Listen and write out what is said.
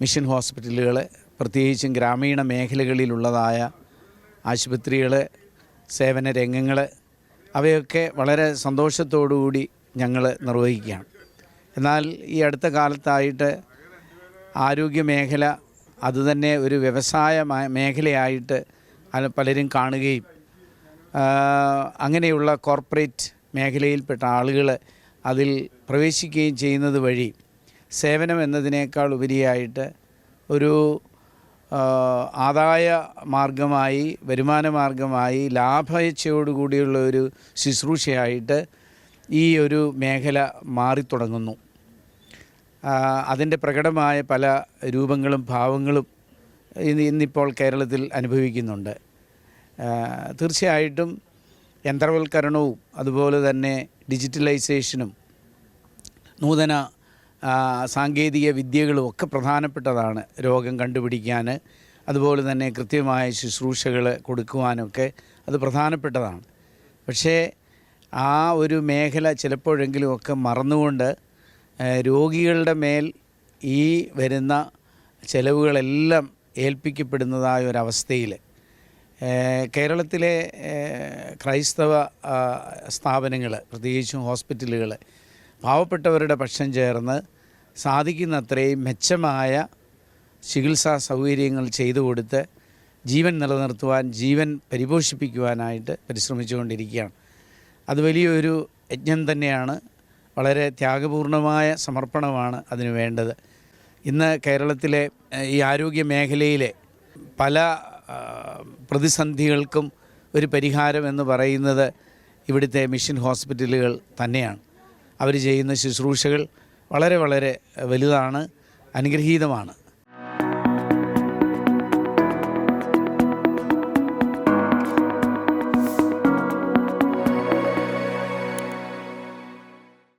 Mission ഹോസ്പിറ്റലുകൾ പ്രത്യേകിച്ചും ഗ്രാമീണ മേഖലകളിലുള്ളതായ ആശുപത്രികൾ സേവന രംഗങ്ങൾ അവയൊക്കെ വളരെ സന്തോഷത്തോടുകൂടി ഞങ്ങൾ നിർവഹിക്കുകയാണ്. എന്നാൽ ഈ അടുത്ത കാലത്തായിട്ട് ആരോഗ്യ മേഖല അതുതന്നെ ഒരു വ്യവസായ മേഖലയായിട്ട് പലരും കാണുകയും അങ്ങനെയുള്ള കോർപ്പറേറ്റ് മേഖലയിൽപ്പെട്ട ആളുകൾ അതിൽ പ്രവേശിക്കുകയും ചെയ്യുന്നത് വഴി സേവനം എന്നതിനേക്കാൾ ഉപരിയായിട്ട് ഒരു ആദായ മാർഗമായി വരുമാന മാർഗമായി ലാഭേച്ഛയോടുകൂടിയുള്ള ഒരു ശുശ്രൂഷയായിട്ട് ഈ ഒരു മേഖല മാറിത്തുടങ്ങുന്നു. അതിന്റെ പ്രകടമായ പല രൂപങ്ങളും ഭാവങ്ങളും ഇന്ന് ഇന്നിപ്പോൾ കേരളത്തിൽ അനുഭവിക്കുന്നുണ്ട്. തീർച്ചയായിട്ടും യന്ത്രവൽക്കരണവും അതുപോലെ തന്നെ ഡിജിറ്റലൈസേഷനും നൂതന സാങ്കേതിക വിദ്യകളും ഒക്കെ പ്രധാനപ്പെട്ടതാണ് രോഗം കണ്ടുപിടിക്കാൻ. അതുപോലെ തന്നെ കൃത്യമായ ശുശ്രൂഷകൾ കൊടുക്കുവാനൊക്കെ അത് പ്രധാനപ്പെട്ടതാണ്. പക്ഷേ ആ ഒരു മേഖല ചിലപ്പോഴെങ്കിലും ഒക്കെ മറന്നുകൊണ്ട് രോഗികളുടെ മേൽ ഈ വരുന്ന ചിലവുകളെല്ലാം ഏൽപ്പിക്കപ്പെടുന്നതായ ഒരവസ്ഥയിൽ. കേരളത്തിലെ ക്രൈസ്തവ സ്ഥാപനങ്ങൾ പ്രത്യേകിച്ചും ഹോസ്പിറ്റലുകൾ പാവപ്പെട്ടവരുടെ പക്ഷം ചേർന്ന് സാധിക്കുന്നത്രയും മെച്ചമായ ചികിത്സാ സൗകര്യങ്ങൾ ചെയ്തു കൊടുത്ത് ജീവൻ നിലനിർത്തുവാൻ ജീവൻ പരിപോഷിപ്പിക്കുവാനായിട്ട് പരിശ്രമിച്ചുകൊണ്ടിരിക്കുകയാണ്. അത് വലിയൊരു യജ്ഞം തന്നെയാണ്. വളരെ ത്യാഗപൂർണമായ സമർപ്പണമാണ് അതിന് വേണ്ടത്. ഇന്ന് കേരളത്തിലെ ഈ ആരോഗ്യ മേഖലയിലെ പല പ്രതിസന്ധികൾക്കും ഒരു പരിഹാരം എന്ന് പറയുന്നത് ഇവിടുത്തെ മിഷൻ ഹോസ്പിറ്റലുകൾ തന്നെയാണ്. അവർ ചെയ്യുന്ന ശുശ്രൂഷകൾ വളരെ വളരെ വലുതാണ് അനുഗ്രഹീതമാണ്.